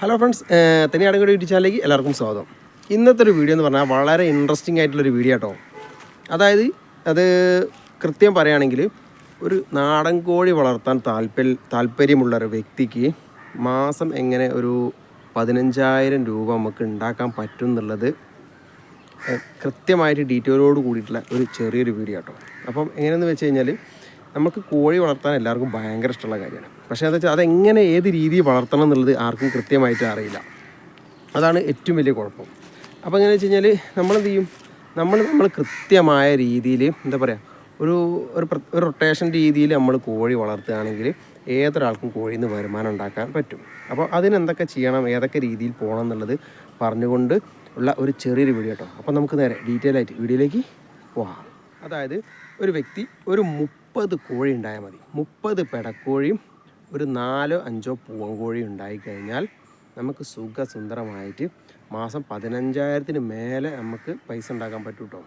Hello friends തനിയാടുകൂടി YouTube ചാനലിലേക്ക് എല്ലാവർക്കും സ്വാഗതം. ഇന്നത്തെ ഒരു വീഡിയോ എന്ന് പറഞ്ഞാൽ വളരെ ഇൻട്രസ്റ്റിംഗ് ആയിട്ടുള്ളൊരു വീഡിയോ കേട്ടോ അതായത് അത് കൃത്യം പറയുകയാണെങ്കിൽ ഒരു നാടൻ കോഴി വളർത്താൻ താല്പര്യ താല്പര്യമുള്ള ഒരു വ്യക്തിക്ക് മാസം എങ്ങനെ ഒരു പതിനഞ്ചായിരം രൂപ നമുക്ക് ഉണ്ടാക്കാൻ പറ്റും എന്നുള്ളത് കൃത്യമായിട്ട് ഡീറ്റെയിലോട് കൂടിയിട്ടുള്ള ഒരു ചെറിയൊരു വീഡിയോ കേട്ടോ അപ്പം എങ്ങനെയെന്ന് വെച്ച് കഴിഞ്ഞാൽ നമുക്ക് കോഴി വളർത്താൻ എല്ലാവർക്കും ഭയങ്കര ഇഷ്ടമുള്ള കാര്യമാണ്. പക്ഷേ എന്താ വെച്ചാൽ അതെങ്ങനെ ഏത് രീതിയിൽ വളർത്തണം എന്നുള്ളത് ആർക്കും കൃത്യമായിട്ട് അറിയില്ല. അതാണ് ഏറ്റവും വലിയ കുഴപ്പം. അപ്പോൾ എങ്ങനെ വെച്ച് കഴിഞ്ഞാൽ നമ്മളെന്ത് ചെയ്യും? നമ്മൾ നമ്മൾ കൃത്യമായ രീതിയിൽ എന്താ പറയുക ഒരു ഒരു ഒരു റൊട്ടേഷൻ രീതിയിൽ നമ്മൾ കോഴി വളർത്തുകയാണെങ്കിൽ ഏതൊരാൾക്കും കോഴിയിൽ നിന്ന് വരുമാനം ഉണ്ടാക്കാൻ പറ്റും. അപ്പോൾ അതിനെന്തൊക്കെ ചെയ്യണം? ഏതൊക്കെ രീതിയിൽ പോകണം എന്നുള്ളത് പറഞ്ഞുകൊണ്ട് ഉള്ള ഒരു ചെറിയൊരു വീഡിയോ കേട്ടോ. അപ്പോൾ നമുക്ക് നേരെ ഡീറ്റെയിൽ ആയിട്ട് വീഡിയോയിലേക്ക് പോകാം അതായത് ഒരു വ്യക്തി ഒരു മുപ്പത് കോഴി ഉണ്ടായാൽ മതി. മുപ്പത് പെടക്കോഴിയും ഒരു നാലോ അഞ്ചോ പൂവൻകോഴി ഉണ്ടായിക്കഴിഞ്ഞാൽ നമുക്ക് സുഖസുന്ദരമായിട്ട് മാസം പതിനഞ്ചായിരത്തിന് മേലെ നമുക്ക് പൈസ ഉണ്ടാക്കാൻ പറ്റും കേട്ടോ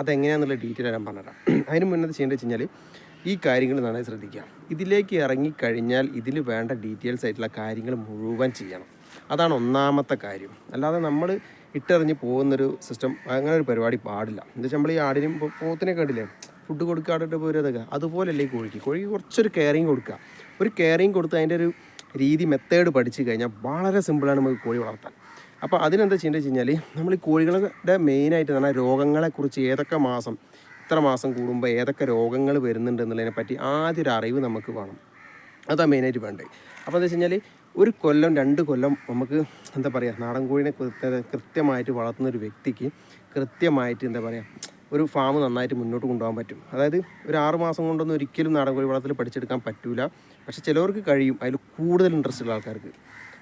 അതെങ്ങനെയാണെന്നുള്ള ഡീറ്റെയിൽ ഞാൻ പറഞ്ഞുതരാം. അതിന് മുന്നേ ചെയ്യേണ്ടത് വെച്ച് കഴിഞ്ഞാൽ ഈ കാര്യങ്ങൾ നന്നായി ശ്രദ്ധിക്കുക. ഇതിലേക്ക് ഇറങ്ങിക്കഴിഞ്ഞാൽ ഇതിൽ വേണ്ട ഡീറ്റെയിൽസ് ആയിട്ടുള്ള കാര്യങ്ങൾ മുഴുവൻ ചെയ്യണം. അതാണ് ഒന്നാമത്തെ കാര്യം. അല്ലാതെ നമ്മൾ ഇട്ടെറിഞ്ഞ് പോകുന്നൊരു സിസ്റ്റം അങ്ങനെ ഒരു പരിപാടി പാടില്ല. എന്താ വെച്ചാൽ നമ്മൾ ഈ ആടിനും പോത്തിനെ കണ്ടില്ലേ? ഫുഡ് കൊടുക്കാതെ പോരതൊക്കെ അതുപോലല്ലേ ഈ കോഴിക്ക്. കോഴിക്ക് കുറച്ചൊരു കെയറിങ് കൊടുക്കുക. ഒരു കെയറിങ് കൊടുത്ത് അതിന്റെ ഒരു രീതി മെത്തേഡ് പഠിച്ചു കഴിഞ്ഞാൽ വളരെ സിമ്പിളാണ് നമുക്ക് കോഴി വളർത്താൻ. അപ്പോൾ അതിനെന്താ ചെയ്യേണ്ടത് വെച്ച് കഴിഞ്ഞാൽ നമ്മൾ ഈ കോഴികളുടെ മെയിനായിട്ട് പറഞ്ഞാൽ രോഗങ്ങളെക്കുറിച്ച് ഏതൊക്കെ മാസം ഇത്ര മാസം കൂടുമ്പോൾ ഏതൊക്കെ രോഗങ്ങൾ വരുന്നുണ്ട് എന്നുള്ളതിനെ പറ്റി ആദ്യ ഒരു അറിവ് നമുക്ക് വേണം. അതാണ് മെയിനായിട്ട് വേണ്ടത്. അപ്പോൾ എന്താ വെച്ച് ഒരു കൊല്ലം രണ്ട് കൊല്ലം നമുക്ക് എന്താ പറയുക നാടൻ കോഴിനെ കൃത്യ- കൃത്യമായിട്ട് വളർത്തുന്ന ഒരു വ്യക്തിക്ക് കൃത്യമായിട്ട് എന്താ പറയുക ഒരു ഫാം നന്നായിട്ട് മുന്നോട്ട് കൊണ്ടുപോകാൻ പറ്റും. അതായത് ഒരു ആറ് മാസം കൊണ്ടൊന്നും ഒരിക്കലും നാടൻ കോഴി വളർത്തൽ പഠിച്ചെടുക്കാൻ പറ്റില്ല പക്ഷേ ചിലവർക്ക് കഴിയും. അതിൽ കൂടുതൽ ഇൻട്രസ്റ്റ് ഉള്ള ആൾക്കാർക്ക്.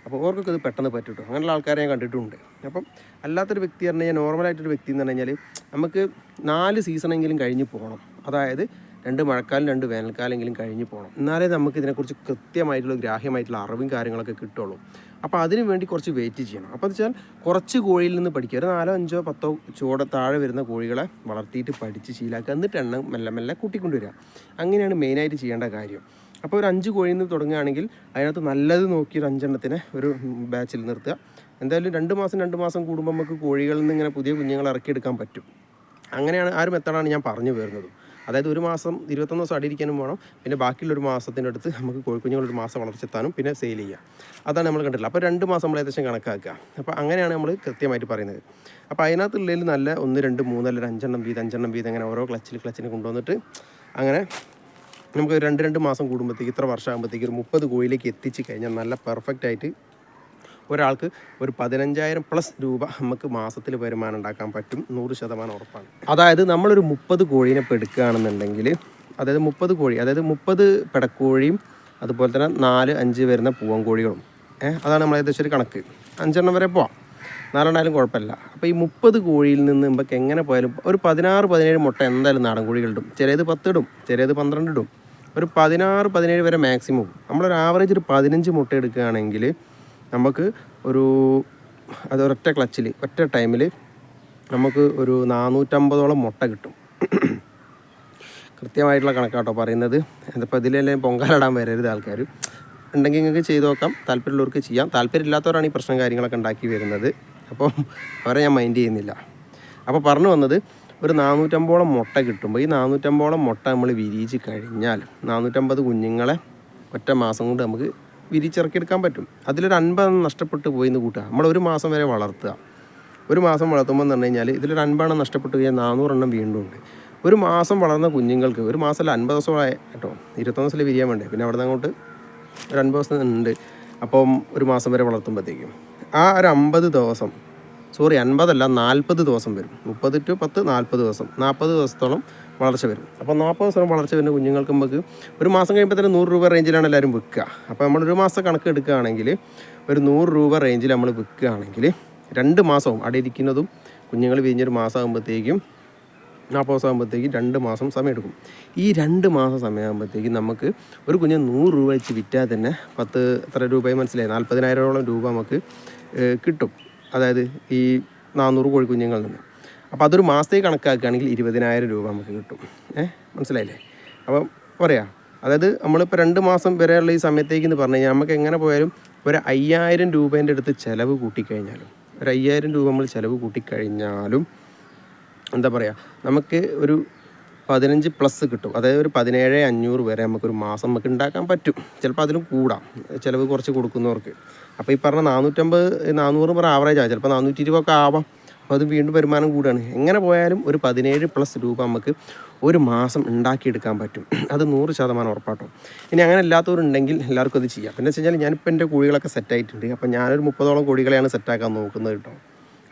അപ്പോൾ അവർക്കൊക്കെ ഇത് പെട്ടെന്ന് പറ്റും അങ്ങനെയുള്ള ആൾക്കാരെ ഞാൻ കണ്ടിട്ടുണ്ട്. അപ്പം അല്ലാത്തൊരു വ്യക്തി പറഞ്ഞു കഴിഞ്ഞാൽ നോർമലായിട്ടൊരു വ്യക്തി എന്ന് പറഞ്ഞു കഴിഞ്ഞാൽ നമുക്ക് നാല് സീസണെങ്കിലും കഴിഞ്ഞ് പോകണം അതായത് രണ്ട് മഴക്കാലം രണ്ട് വേനൽക്കാലെങ്കിലും കഴിഞ്ഞ് പോകണം എന്നാലേ നമുക്ക് ഇതിനെക്കുറിച്ച് കൃത്യമായിട്ടുള്ള ഗ്രാഹ്യമായിട്ടുള്ള അറിവും കാര്യങ്ങളൊക്കെ കിട്ടുള്ളൂ. അപ്പോൾ അതിനു വേണ്ടി കുറച്ച് വെയിറ്റ് ചെയ്യണം. അപ്പോൾ എന്ന് വെച്ചാൽ കുറച്ച് കോഴിയിൽ നിന്ന് പഠിക്കുക. ഒരു നാലോ അഞ്ചോ പത്തോ ചുവടെ താഴെ വരുന്ന കോഴികളെ വളർത്തിയിട്ട് പഠിച്ച് ശീലാക്കുക. എന്നിട്ട് എണ്ണം മെല്ലെ മെല്ലെ കൂട്ടിക്കൊണ്ടുവരിക. അങ്ങനെയാണ് മെയിനായിട്ട് ചെയ്യേണ്ട കാര്യം. അപ്പോൾ ഒരു അഞ്ച് കോഴിയിൽ നിന്ന് തുടങ്ങുകയാണെങ്കിൽ അതിനകത്ത് നല്ലത് നോക്കി ഒരു അഞ്ചെണ്ണത്തിനെ ഒരു ബാച്ചിൽ നിർത്തുക. എന്തായാലും രണ്ട് മാസം രണ്ട് മാസം കൂടുമ്പോൾ നമുക്ക് കോഴികളിൽ നിന്ന് ഇങ്ങനെ പുതിയ കുഞ്ഞുങ്ങളെ ഇറക്കിയെടുക്കാൻ പറ്റും. അങ്ങനെയാണ് ആ ഒരു മെത്തേഡാണ് ഞാൻ പറഞ്ഞു വരുന്നത്. അതായത് ഒരു മാസം ഇരുപത്തൊന്ന് ദിവസം അടിയിരിക്കാനും വേണം. പിന്നെ ബാക്കിയുള്ള ഒരു മാസത്തിന്റെ അടുത്ത് നമുക്ക് കോഴിക്കുഞ്ഞുങ്ങൾ ഒരു മാസം വളർച്ചെത്താനും പിന്നെ സെയിൽ ചെയ്യാം. അതാണ് നമ്മൾ കണ്ടില്ല അപ്പോൾ രണ്ട് മാസം നമ്മൾ ഏകദേശം കണക്കാക്കുക. അപ്പോൾ അങ്ങനെയാണ് നമ്മൾ കൃത്യമായിട്ട് പറയുന്നത്. അപ്പോൾ അതിനകത്തുള്ളതിൽ നല്ല ഒന്ന് രണ്ട് മൂന്ന് അല്ലെങ്കിൽ അഞ്ചെണ്ണം വീതം അഞ്ചെണ്ണം വീതം അങ്ങനെ ഓരോ ക്ലച്ചിൽ ക്ലച്ചിന് കൊണ്ടുവന്നിട്ട് അങ്ങനെ നമുക്ക് രണ്ട് രണ്ട് മാസം കൂടുമ്പോഴത്തേക്ക് ഇത്ര വർഷമാകുമ്പോഴത്തേക്ക് ഒരു മുപ്പത് കോഴിയിലേക്ക് എത്തിച്ച് കഴിഞ്ഞാൽ നല്ല പെർഫെക്റ്റ് ആയിട്ട് ഒരാൾക്ക് ഒരു പതിനഞ്ചായിരം പ്ലസ് രൂപ നമുക്ക് മാസത്തിൽ വരുമാനം ഉണ്ടാക്കാൻ പറ്റും നൂറ് ശതമാനം ഉറപ്പാണ്. അതായത് നമ്മളൊരു മുപ്പത് കോഴീനെ ഇപ്പോൾ എടുക്കുകയാണെന്നുണ്ടെങ്കിൽ അതായത് മുപ്പത് കോഴി അതായത് മുപ്പത് പെടക്കോഴിയും അതുപോലെ തന്നെ നാല് അഞ്ച് വരുന്ന പൂവൻ കോഴികളും. അതാണ് നമ്മൾ ഏകദേശം ഒരു കണക്ക്. അഞ്ചെണ്ണം വരെ പോവാം. നാലെണ്ണായാലും കുഴപ്പമില്ല. അപ്പോൾ ഈ മുപ്പത് കോഴിയിൽ നിന്ന് നമുക്ക് എങ്ങനെ പോയാലും ഒരു പതിനാറ് പതിനേഴ് മുട്ട എന്തായാലും നാടൻ കോഴികളിടും ചിലത് പത്ത് ഇടും ചിലത് പന്ത്രണ്ട് ഇടും ഒരു പതിനാറ് പതിനേഴ് വരെ മാക്സിമം നമ്മളൊരു ആവറേജ് ഒരു പതിനഞ്ച് മുട്ട എടുക്കുകയാണെങ്കിൽ നമുക്ക് ഒരു അത് ഒരൊറ്റ ക്ലച്ചിൽ ഒറ്റ ടൈമിൽ നമുക്ക് ഒരു നാനൂറ്റമ്പതോളം മുട്ട കിട്ടും. കൃത്യമായിട്ടുള്ള കണക്കാട്ടോ പറയുന്നത്. അതിപ്പോൾ ഇതിലെല്ലാം പൊങ്കാലിടാൻ വരരുത് ആൾക്കാർ ഉണ്ടെങ്കിൽ നിങ്ങൾക്ക് ചെയ്ത് നോക്കാം. താല്പര്യമുള്ളവർക്ക് ചെയ്യാം. താല്പര്യമില്ലാത്തവരാണ് ഈ പ്രശ്നം കാര്യങ്ങളൊക്കെ ഉണ്ടാക്കി വരുന്നത്. അപ്പോൾ അവരെ ഞാൻ മൈൻഡ് ചെയ്യുന്നില്ല. അപ്പോൾ പറഞ്ഞു വന്നത് ഒരു നാനൂറ്റമ്പോളം മുട്ട കിട്ടുമ്പോൾ ഈ നാനൂറ്റമ്പോളം മുട്ട നമ്മൾ വിരിയിച്ച് കഴിഞ്ഞാൽ നാനൂറ്റമ്പത് കുഞ്ഞുങ്ങളെ ഒറ്റ മാസം കൊണ്ട് നമുക്ക് വിരിച്ചിറക്കിയെടുക്കാൻ പറ്റും. അതിലൊരു അൻപതെണ്ണം നഷ്ടപ്പെട്ട് പോയി എന്ന് കൂട്ടുക. നമ്മൾ ഒരു മാസം വരെ വളർത്തുക. ഒരു മാസം വളർത്തുമ്പോൾ എന്ന് പറഞ്ഞു കഴിഞ്ഞാൽ ഇതിലൊരു അൻപതെണ്ണം നഷ്ടപ്പെട്ട് കഴിഞ്ഞാൽ നാനൂറെണ്ണം വീണ്ടും ഉണ്ട്. ഒരു മാസം വളർന്ന കുഞ്ഞുങ്ങൾക്ക് ഒരു മാസമല്ല അൻപത് ദിവസമായ കേട്ടോ. ഇരുപത്തൊന്ന് ദിവസത്തിൽ വിരിയാൻ വേണ്ടേ? പിന്നെ അവിടെ അങ്ങോട്ട് ഒരു അൻപത് ദിവസം ഉണ്ട്. അപ്പം ഒരു മാസം വരെ വളർത്തുമ്പോഴത്തേക്കും ആ ഒരു അമ്പത് ദിവസം സോറി അൻപതല്ല നാൽപ്പത് ദിവസം വരും. മുപ്പത് ടു പത്ത് നാൽപ്പത് ദിവസം. നാൽപ്പത് ദിവസത്തോളം വളർച്ച വരും. അപ്പോൾ നാൽപ്പത് ദിവസം വളർച്ച വരുന്ന കുഞ്ഞുങ്ങൾക്ക് നമുക്ക് ഒരു മാസം കഴിയുമ്പോൾ തന്നെ നൂറ് രൂപ റേഞ്ചിലാണ് എല്ലാവരും വിൽക്കുക. അപ്പോൾ നമ്മൾ ഒരു മാസം കണക്ക് എടുക്കുകയാണെങ്കിൽ ഒരു നൂറ് രൂപ റേഞ്ചിൽ നമ്മൾ വിൽക്കുകയാണെങ്കിൽ രണ്ട് മാസവും അവിടെ ഇരിക്കുന്നതും കുഞ്ഞുങ്ങൾ വിരിഞ്ഞൊരു മാസമാകുമ്പോഴത്തേക്കും നാൽപ്പത് ദിവസം ആകുമ്പോഴത്തേക്കും രണ്ട് മാസം സമയമെടുക്കും ഈ രണ്ട് മാസം സമയമാകുമ്പോഴത്തേക്കും നമുക്ക് ഒരു കുഞ്ഞ് നൂറ് രൂപ വെച്ച് വിറ്റാൽ തന്നെ പത്ത് എത്ര രൂപയെ മനസ്സിലായി? നാൽപ്പതിനായിരോളം രൂപ നമുക്ക് കിട്ടും. അതായത് ഈ നാനൂറ് കോഴിക്കുഞ്ഞുങ്ങളിൽ നിന്ന്. അപ്പോൾ അതൊരു മാസത്തേക്ക് കണക്കാക്കുകയാണെങ്കിൽ ഇരുപതിനായിരം രൂപ നമുക്ക് കിട്ടും. ഏഹ് മനസ്സിലായില്ലേ? അപ്പം പറയാം. അതായത് നമ്മളിപ്പോൾ രണ്ട് മാസം വരെയുള്ള ഈ സമയത്തേക്ക് എന്ന് പറഞ്ഞു കഴിഞ്ഞാൽ നമുക്ക് എങ്ങനെ പോയാലും ഒരു അയ്യായിരം രൂപേന്റെ അടുത്ത് ചിലവ് കൂട്ടിക്കഴിഞ്ഞാലും ഒരു അയ്യായിരം രൂപ നമ്മൾ ചിലവ് കൂട്ടിക്കഴിഞ്ഞാലും എന്താ പറയുക നമുക്ക് ഒരു പതിനഞ്ച് പ്ലസ് കിട്ടും. അതായത് ഒരു പതിനേഴ് അഞ്ഞൂറ് വരെ നമുക്കൊരു മാസം നമുക്ക് ഉണ്ടാക്കാൻ പറ്റും. ചിലപ്പോൾ അതിലും കൂടാം. ചിലവ് കുറച്ച് കൊടുക്കുന്നവർക്ക്. അപ്പോൾ ഈ പറഞ്ഞ നാനൂറ്റമ്പത് നാനൂറ് പറ ആവറേജ് ആവാം ചിലപ്പോൾ നാനൂറ്റി ഇരുപതൊക്കെ ആവാം. അത് വീണ്ടും വരുമാനം കൂടുകയാണ് എങ്ങനെ പോയാലും ഒരു പതിനേഴ് പ്ലസ് രൂപ നമുക്ക് ഒരു മാസം ഉണ്ടാക്കിയെടുക്കാൻ പറ്റും. അത് നൂറ് ശതമാനം ഉറപ്പാട്ടോ. ഇനി അങ്ങനെ അല്ലാത്തവരുണ്ടെങ്കിൽ എല്ലാവർക്കും അത് ചെയ്യാം. പിന്നെ വെച്ച് കഴിഞ്ഞാൽ ഞാനിപ്പോൾ എന്റെ കോഴികളൊക്കെ സെറ്റായിട്ടുണ്ട് അപ്പോൾ ഞാനൊരു മുപ്പതോളം കോഴികളെയാണ് സെറ്റാക്കാൻ നോക്കുന്നത് കേട്ടോ.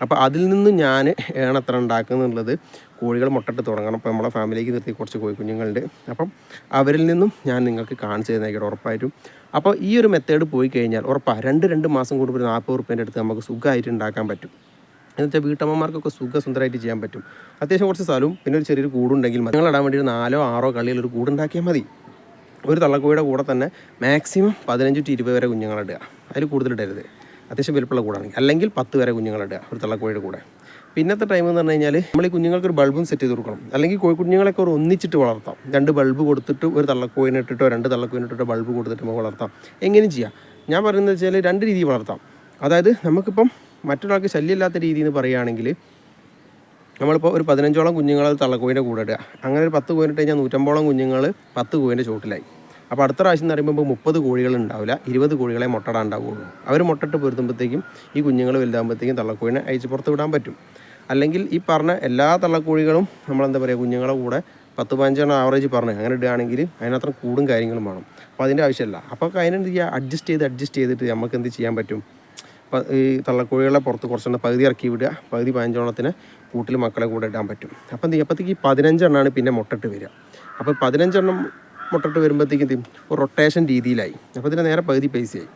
അപ്പോൾ അതിൽ നിന്ന് ഞാൻ ആണ് എത്ര ഉണ്ടാക്കുന്നുള്ളത് കോഴികൾ മുട്ടട്ട് തുടങ്ങണം. അപ്പോൾ നമ്മളെ ഫാമിലിക്ക് നിർത്തി കുറച്ച് കോഴി കുഞ്ഞുങ്ങളുണ്ട് അപ്പം അവരിൽ നിന്നും ഞാൻ നിങ്ങൾക്ക് കാണിച്ചു തന്നേക്കട്ടെ ഉറപ്പായിട്ടും. അപ്പോൾ ഈ ഒരു മെത്തേഡ് പോയി കഴിഞ്ഞാൽ ഉറപ്പാണ് രണ്ട് രണ്ട് മാസം കൂടുമ്പോൾ നാൽപ്പത് റുപ്യേന്റെ അടുത്ത് നമുക്ക് സുഖമായിട്ട് ഉണ്ടാക്കാൻ പറ്റും. എന്ന് വെച്ചാൽ വീട്ടമ്മമാർക്കൊക്കെ സുഖസുന്ദരമായിട്ട് ചെയ്യാൻ പറ്റും. അത്യാവശ്യം കുറച്ച് സ്ഥലവും പിന്നെ ഒരു ചെറിയൊരു കൂടുണ്ടെങ്കിൽ മതി. നിങ്ങളിടാൻ വേണ്ടി ഒരു നാലോ ആറോ കള്ളിയിൽ ഒരു കൂടുണ്ടാക്കിയാൽ മതി. ഒരു തള്ളക്കോഴിയുടെ കൂടെ തന്നെ മാക്സിമം പതിനഞ്ച് ടു ഇരുപത് വരെ കുഞ്ഞുങ്ങളിടുക അതിൽ കൂടുതൽ ഇടരുത്. അത്യാവശ്യം വലുപ്പമുള്ള കൂടാണെങ്കിൽ. അല്ലെങ്കിൽ പത്ത് വരെ കുഞ്ഞുങ്ങളിടുക ഒരു തള്ളക്കോഴിയുടെ കൂടെ. പിന്നത്തെ ടൈം എന്ന് പറഞ്ഞു കഴിഞ്ഞാൽ നമ്മൾ ഈ കുഞ്ഞുങ്ങൾക്ക് ഒരു ബൾബും സെറ്റ് ചെയ്ത് കൊടുക്കണം. അല്ലെങ്കിൽ കോഴിക്കുഞ്ഞുങ്ങളൊക്കെ ഒരു ഒന്നിച്ചിട്ട് വളർത്താം. രണ്ട് ബൾബ് കൊടുത്തിട്ട് ഒരു തള്ളക്കോയിനെ ഇട്ടിട്ടോ രണ്ട് തള്ളക്കോയിനെ ഇട്ടിട്ടോ ബൾബ് കൊടുത്തിട്ട് നമുക്ക് വളർത്താം. എങ്ങനെയും ചെയ്യാം. ഞാൻ പറയുന്നത് വെച്ചാൽ രണ്ട് രീതിയിൽ വളർത്താം. അതായത് നമുക്കിപ്പം മറ്റൊരാൾക്ക് ശല്യമില്ലാത്ത രീതി എന്ന് പറയുകയാണെങ്കിൽ നമ്മളിപ്പോൾ ഒരു പതിനഞ്ചോളം കുഞ്ഞുങ്ങൾ തള്ളക്കോയിന്റെ കൂടെ ഇടുക. അങ്ങനെ ഒരു പത്ത് കോയിനിട്ട് കഴിഞ്ഞാൽ നൂറ്റമ്പോളം കുഞ്ഞുങ്ങൾ പത്ത് കോയിന്റെ ചോട്ടിലായി അപ്പോൾ അടുത്ത പ്രാവശ്യം എന്ന് പറയുമ്പോൾ മുപ്പത് കോഴികൾ ഉണ്ടാവില്ല. ഇരുപത് കോഴികളെ മുട്ടടാൻ ഉണ്ടാവുകയുള്ളൂ അവർ മുട്ടട്ട് പൊരുത്തുമ്പോഴത്തേക്കും ഈ കുഞ്ഞുങ്ങൾ വലുതാകുമ്പോഴത്തേക്കും തള്ളക്കോഴിനെ അയച്ച് പുറത്ത് വിടാൻ പറ്റും. അല്ലെങ്കിൽ ഈ പറഞ്ഞ എല്ലാ തള്ളക്കോഴികളും നമ്മളെന്താ പറയുക കുഞ്ഞുങ്ങളെ കൂടെ പത്ത് പതിനഞ്ചെണ്ണം ആവറേജ് പറഞ്ഞു അങ്ങനെ ഇടുകയാണെങ്കിൽ അതിനത്ര കൂടും കാര്യങ്ങളും വേണം. അപ്പോൾ അതിന്റെ ആവശ്യമില്ല. അപ്പോൾ അതിനെന്ത് ചെയ്യുക? അഡ്ജസ്റ്റ് ചെയ്ത് അഡ്ജസ്റ്റ് ചെയ്തിട്ട് നമുക്ക് എന്ത് ചെയ്യാൻ പറ്റും? ഈ തള്ളക്കോഴികളെ പുറത്ത് കുറച്ചെണ്ണം പകുതി ഇറക്കി വിടുക പകുതി പതിനഞ്ചെണ്ണത്തിന് കൂട്ടിൽ മക്കളെ കൂടെ ഇടാൻ പറ്റും. അപ്പം അപ്പോഴത്തേക്ക് ഈ പതിനഞ്ചെണ്ണമാണ് പിന്നെ മുട്ടിട്ട് വരിക. അപ്പോൾ പതിനഞ്ചെണ്ണം മുട്ടിട്ട് വരുമ്പോഴത്തേക്കും ഒരു റൊട്ടേഷൻ രീതിയിലായി. അപ്പോൾ ഇതിന് നേരെ പകുതി പൈസയായി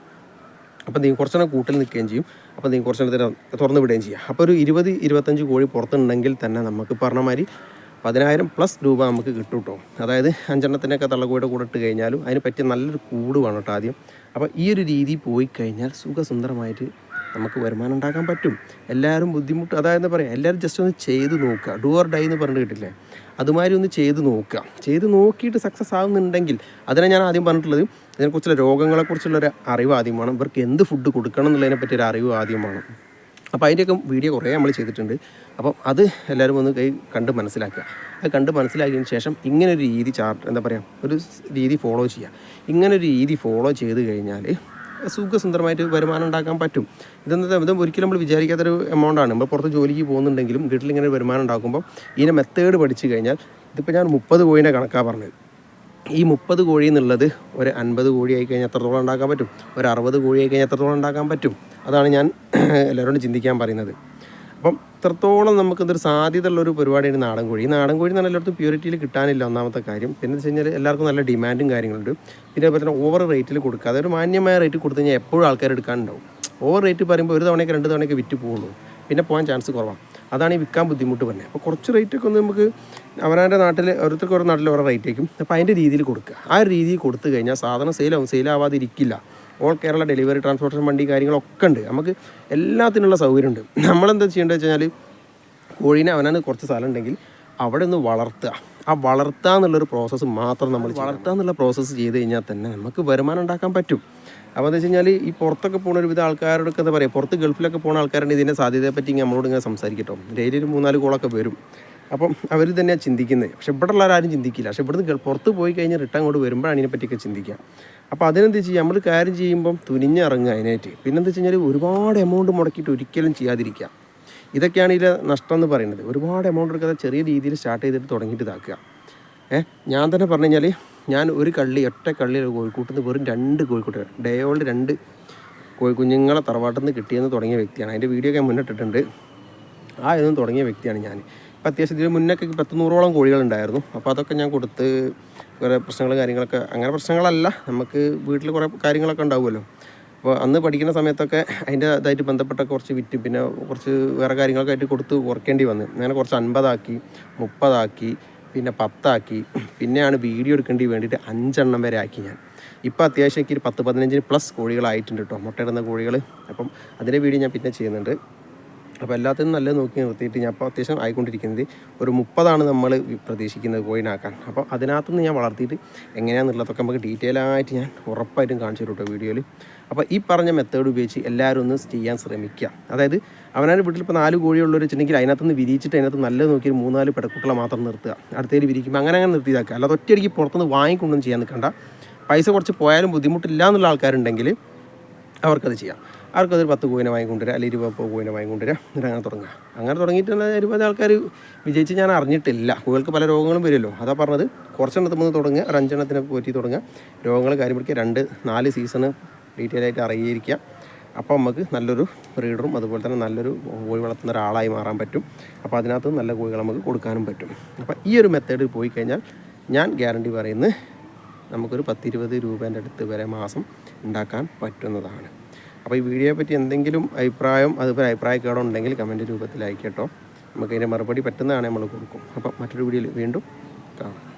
അപ്പം നീ കുറച്ചെണ്ണം കൂട്ടിൽ നിൽക്കുകയും ചെയ്യും. അപ്പോൾ നീ കുറച്ചെണ്ണത്തിന് തുറന്ന് വിടുകയും ചെയ്യാം. അപ്പോൾ ഒരു ഇരുപത് ഇരുപത്തഞ്ച് കോഴി പുറത്തുണ്ടെങ്കിൽ തന്നെ നമുക്ക് പറഞ്ഞ മാതിരി പതിനായിരം പ്ലസ് രൂപ നമുക്ക് കിട്ടും കേട്ടോ അതായത് അഞ്ചെണ്ണത്തിനൊക്കെ തള്ളക്കൂടെ കൂടെ ഇട്ട് കഴിഞ്ഞാലും അതിന് പറ്റിയ നല്ലൊരു കൂട് വേണം കേട്ടോ ആദ്യം. അപ്പോൾ ഈ ഒരു രീതി പോയി കഴിഞ്ഞാൽ സുഖസുന്ദരമായിട്ട് നമുക്ക് വരുമാനം ഉണ്ടാക്കാൻ പറ്റും. എല്ലാവരും ബുദ്ധിമുട്ട് അതായത് പറയാം എല്ലാവരും ജസ്റ്റ് ഒന്ന് ചെയ്ത് നോക്കുക. ഡു ഓർ ഡൈ എന്ന് പറഞ്ഞിട്ട് കിട്ടില്ലേ? അതുമാതിരി ഒന്ന് ചെയ്ത് നോക്കുക. ചെയ്ത് നോക്കിയിട്ട് സക്സസ് ആകുന്നുണ്ടെങ്കിൽ അതിനെ ഞാൻ ആദ്യം പറഞ്ഞിട്ടുള്ളത് ഇതിനെക്കുറിച്ചുള്ള രോഗങ്ങളെക്കുറിച്ചുള്ള ഒരു അറിവ് ആദ്യം വേണം. ഇവർക്ക് എന്ത് ഫുഡ് കൊടുക്കണം എന്നുള്ളതിനെ പറ്റിയൊരു അറിവ് ആദ്യം വേണം. അപ്പോൾ അതിന്റെയൊക്കെ വീഡിയോ കുറേ നമ്മൾ ചെയ്തിട്ടുണ്ട്. അപ്പം അത് എല്ലാവരും ഒന്ന് കൈ കണ്ട് മനസ്സിലാക്കുക. അത് കണ്ട് മനസ്സിലാക്കിയതിന് ശേഷം ഇങ്ങനെ ഒരു രീതി ചാർട്ട് എന്താ പറയുക ഒരു രീതി ഫോളോ ചെയ്യുക. ഇങ്ങനെ ഒരു രീതി ഫോളോ ചെയ്ത് കഴിഞ്ഞാൽ സുഖസുന്ദരമായിട്ട് വരുമാനം ഉണ്ടാക്കാൻ പറ്റും. ഇതെന്താ ഇത് ഒരിക്കലും നമ്മൾ വിചാരിക്കാത്തൊരു എമൗണ്ടാണ് നമ്മൾ പുറത്ത് ജോലിക്ക് പോകുന്നുണ്ടെങ്കിലും വീട്ടിൽ ഇങ്ങനെ വരുമാനം ഉണ്ടാക്കുമ്പോൾ ഇതിനെ മെത്തേഡ് പഠിച്ചു കഴിഞ്ഞാൽ ഇതിപ്പോൾ ഞാൻ മുപ്പത് പോയിന്റെ കണക്കാണ് പറഞ്ഞത്. ഈ മുപ്പത് കോഴി എന്നുള്ളത് ഒരു അൻപത് കോഴി ആയി കഴിഞ്ഞാൽ എത്രത്തോളം ഉണ്ടാക്കാൻ പറ്റും? ഒരു അറുപത് കോഴി ആയി കഴിഞ്ഞാൽ എത്രത്തോളം ഉണ്ടാക്കാൻ പറ്റും? അതാണ് ഞാൻ എല്ലാവരോടും ചിന്തിക്കാൻ പറയുന്നത്. അപ്പം ഇത്രത്തോളം നമുക്ക് ഇതൊരു സാധ്യത ഒരു പരിപാടിയാണ് നാടൻ കോഴി. നാടൻ കോഴി എന്ന് എല്ലായിടത്തും പ്യൂരിറ്റിയിൽ കിട്ടാനില്ല ഒന്നാമത്തെ കാര്യം. പിന്നെ വെച്ച് കഴിഞ്ഞാൽ എല്ലാവർക്കും നല്ല ഡിമാൻഡും കാര്യങ്ങളുണ്ട്. പിന്നെ അതുപോലെ തന്നെ ഓവർ റേറ്റിൽ കൊടുക്കുക. അതൊരു മാന്യമായ റേറ്റ് കൊടുത്തു കഴിഞ്ഞാൽ എപ്പോഴും ആൾക്കാർ എടുക്കാനുണ്ടാവും. ഓവർ റേറ്റ് പറയുമ്പോൾ ഒരു തവണയൊക്കെ രണ്ട് തവണയൊക്കെ വിറ്റ് പോകുള്ളൂ. പിന്നെ പോകാൻ ചാൻസ് കുറവാണ്. അതാണ് ഈ വിൽക്കാൻ ബുദ്ധിമുട്ട് തന്നെ അപ്പോൾ കുറച്ച് റേറ്റൊക്കെ ഒന്ന് നമുക്ക് അവനവന്റെ നാട്ടിൽ ഓരോരുത്തർക്ക് ഓരോ നാട്ടിൽ ഓരോ റേറ്റ് ആയിരിക്കും. അപ്പോൾ അതിന്റെ രീതിയിൽ കൊടുക്കുക. ആ രീതിയിൽ കൊടുത്തു കഴിഞ്ഞാൽ സാധനം സെയിലാവും സെയിലാവാതിരിക്കില്ല ഓൾ കേരള ഡെലിവറി ട്രാൻസ്പോർട്ടേഷൻ വണ്ടി കാര്യങ്ങളൊക്കെ ഉണ്ട്. നമുക്ക് എല്ലാത്തിനുള്ള സൗകര്യമുണ്ട്. നമ്മളെന്താ ചെയ്യേണ്ടത് വെച്ച് കഴിഞ്ഞാൽ കോഴീനെ അവനാണ് കുറച്ച് സ്ഥലം ഉണ്ടെങ്കിൽ അവിടെ ഒന്ന് വളർത്തുക. ആ വളർത്തുക എന്നുള്ളൊരു പ്രോസസ്സ് മാത്രം നമ്മൾ വളർത്തുക എന്നുള്ള പ്രോസസ്സ് ചെയ്ത് കഴിഞ്ഞാൽ തന്നെ നമുക്ക് വരുമാനം ഉണ്ടാക്കാൻ പറ്റും. അപ്പോൾ എന്താ വെച്ച് കഴിഞ്ഞാൽ ഈ പുറത്തൊക്കെ പോകുന്ന ഒരുവിധ ആൾക്കാരോടൊക്കെ എന്താ പറയുക പുറത്ത് ഗൾഫിലൊക്കെ പോകുന്ന ആൾക്കാരുണ്ട് ഇതിന്റെ സാധ്യതയെ പറ്റി ഇങ്ങനെ നമ്മളോട് ഇങ്ങനെ സംസാരിക്കട്ടോ. ഡെയിലി ഒരു മൂന്നാൽ കോളൊക്കെ വരും. അപ്പം അവർ തന്നെയാണ് ചിന്തിക്കുന്നത് പക്ഷെ ഇവിടെ ഉള്ളവരാരും ചിന്തിക്കില്ല. പക്ഷെ ഇവിടുന്ന് പുറത്ത് പോയി കഴിഞ്ഞ് റിട്ടേൺ അങ്ങോട്ട് വരുമ്പോഴാണ് ഇതിനെ പറ്റിയൊക്കെ ചിന്തിക്കുക. അപ്പോൾ അതിനെന്ത് ചെയ്യുക നമ്മൾ കാര്യം ചെയ്യുമ്പം തുനിഞ്ഞിറങ്ങുക അതിനായിട്ട്. പിന്നെന്താ വെച്ച് കഴിഞ്ഞാൽ ഒരുപാട് എമൗണ്ട് മുടക്കിയിട്ട് ഒരിക്കലും ചെയ്യാതിരിക്കുക. ഇതൊക്കെയാണ് ഇതിലെ നഷ്ടം എന്ന് പറയുന്നത്. ഒരുപാട് എമൗണ്ട് എടുക്കാതെ ചെറിയ രീതിയിൽ സ്റ്റാർട്ട് ചെയ്തിട്ട് തുടങ്ങിയിട്ട് ഇതാക്കുക. ഞാൻ തന്നെ പറഞ്ഞു കഴിഞ്ഞാൽ ഞാൻ ഒരു കള്ളി ഒറ്റ കള്ളി കോഴിക്കൂട്ടിൽ നിന്ന് വെറും രണ്ട് കോഴിക്കൂട്ടുകൾ ഡേ ഓൾഡ് രണ്ട് കോഴിക്കുഞ്ഞുങ്ങളെ തറവാട്ടിൽ നിന്ന് കിട്ടിയെന്ന് തുടങ്ങിയ വ്യക്തിയാണ്. അതിന്റെ വീഡിയോ ഒക്കെ മുന്നിട്ടിട്ടുണ്ട് ആ ഇതും തുടങ്ങിയ വ്യക്തിയാണ് ഞാൻ. ഇപ്പം അത്യാവശ്യം ഇതിന് മുന്നൊക്കെ പത്ത് നൂറോളം കോഴികളുണ്ടായിരുന്നു അപ്പോൾ അതൊക്കെ ഞാൻ കൊടുത്ത് കുറേ പ്രശ്നങ്ങളും കാര്യങ്ങളൊക്കെ അങ്ങനെ പ്രശ്നങ്ങളല്ല നമുക്ക് വീട്ടിൽ കുറേ കാര്യങ്ങളൊക്കെ ഉണ്ടാവുമല്ലോ. അപ്പോൾ അന്ന് പഠിക്കുന്ന സമയത്തൊക്കെ അതിന്റെ ഇതായിട്ട് ബന്ധപ്പെട്ട കുറച്ച് വിറ്റ് പിന്നെ കുറച്ച് വേറെ കാര്യങ്ങളൊക്കെ ആയിട്ട് കൊടുത്ത് കുറയ്ക്കേണ്ടി വന്നു. അങ്ങനെ കുറച്ച് അൻപതാക്കി മുപ്പതാക്കി പിന്നെ പത്താക്കി. പിന്നെയാണ് വീഡിയോ എടുക്കേണ്ടി വേണ്ടിയിട്ട് അഞ്ചെണ്ണം വരെ ആക്കി ഞാൻ. ഇപ്പോൾ അത്യാവശ്യം എനിക്ക് ഒരു പത്ത് പതിനഞ്ചിന് പ്ലസ് കോഴികളായിട്ടുണ്ട് കേട്ടോ മുട്ടയിടുന്ന കോഴികൾ അപ്പം അതിന്റെ വീഡിയോ ഞാൻ പിന്നെ ചെയ്യുന്നുണ്ട്. അപ്പോൾ എല്ലാത്തിനും നല്ല നോക്കി നിർത്തിയിട്ട് ഞാൻ അപ്പോൾ അത്യാവശ്യം ആയിക്കൊണ്ടിരിക്കുന്നത് ഒരു മുപ്പതാണ് നമ്മൾ പ്രതീക്ഷിക്കുന്നത് കോയിനാക്കാൻ. അപ്പോൾ അതിനകത്തുനിന്ന് ഞാൻ വളർത്തിയിട്ട് എങ്ങനെയാണെന്നുള്ളതൊക്കെ നമുക്ക് ഡീറ്റെയിൽ ആയിട്ട് ഞാൻ ഉറപ്പായിട്ടും കാണിച്ചു തരും കേട്ടോ വീഡിയോയിൽ. അപ്പോൾ ഈ പറഞ്ഞ മെത്തേഡ് ഉപയോഗിച്ച് എല്ലാവരും ഒന്ന് ചെയ്യാൻ ശ്രമിക്കുക. അതായത് അവനാന്റെ വീട്ടിൽ ഇപ്പോൾ നാല് കോഴിയുള്ളവർ വെച്ചിട്ടുണ്ടെങ്കിൽ അതിനകത്തുനിന്ന് വിരിയിച്ചിട്ട് അതിനകത്ത് നല്ല നോക്കി മൂന്ന് നാല് പെടക്കുട്ടികളെ മാത്രം നിർത്തുക. അടുത്തേൽ വിരിക്കുമ്പോൾ അങ്ങനെ അങ്ങനെ നിർത്തിയതാക്കുക അല്ലാതെ ഒറ്റയടിക്ക് പുറത്തുനിന്ന് വാങ്ങിക്കൊണ്ടൊന്നും ചെയ്യാൻ നിൽക്കണ്ട. പൈസ കുറച്ച് പോയാലും ബുദ്ധിമുട്ടില്ല എന്നുള്ള ആൾക്കാരുണ്ടെങ്കിൽ അവർക്കത് ചെയ്യാം. അവർക്കതൊരു പത്ത് കോയിനെ വാങ്ങിക്കൊണ്ടുവരിക അല്ലെങ്കിൽ ഇരുപത് കോയിനെ വാങ്ങിക്കൊണ്ടുവരിക എന്നിട്ട് അങ്ങനെ തുടങ്ങുക. അങ്ങനെ തുടങ്ങിയിട്ട് തന്നെ ഇരുപത് ആൾക്കാർ വിജയിച്ച് ഞാൻ അറിഞ്ഞിട്ടില്ല. കോഴികൾക്ക് പല രോഗങ്ങളും വരുമല്ലോ. അതാ പറഞ്ഞത്. കുറച്ചെണ്ണത്തിൽ നിന്ന് തുടങ്ങുക ഒരു അഞ്ചെണ്ണത്തിനെ പോറ്റി തുടങ്ങുക. രോഗങ്ങൾ കാര്യം പിടിക്കുക രണ്ട് നാല് സീസണ് ഡീറ്റെയിൽ ആയിട്ട് അറിയിക്കുക അപ്പോൾ നമുക്ക് നല്ലൊരു ബ്രീഡറും അതുപോലെ തന്നെ നല്ലൊരു കോഴി വളർത്തുന്ന ഒരാളായി മാറാൻ പറ്റും. അപ്പോൾ അതിനകത്ത് നല്ല കോഴികൾ നമുക്ക് കൊടുക്കാനും പറ്റും. അപ്പോൾ ഈ ഒരു മെത്തേഡിൽ പോയി കഴിഞ്ഞാൽ ഞാൻ ഗ്യാരണ്ടി പറയുന്നത് നമുക്കൊരു പത്തിരുപത് രൂപേന്റെ അടുത്ത് വരെ മാസം ഉണ്ടാക്കാൻ പറ്റുന്നതാണ്. അപ്പോൾ ഈ വീഡിയോയെ പറ്റി എന്തെങ്കിലും അഭിപ്രായം അതുപോലെ അഭിപ്രായക്കേടോ ഉണ്ടെങ്കിൽ കമന്റ് രൂപത്തിലായിക്കോട്ടോ നമുക്കതിന്റെ മറുപടി പറ്റുന്നതാണ് നമ്മൾ കൊടുക്കും. അപ്പം മറ്റൊരു വീഡിയോയിൽ വീണ്ടും കാണാം.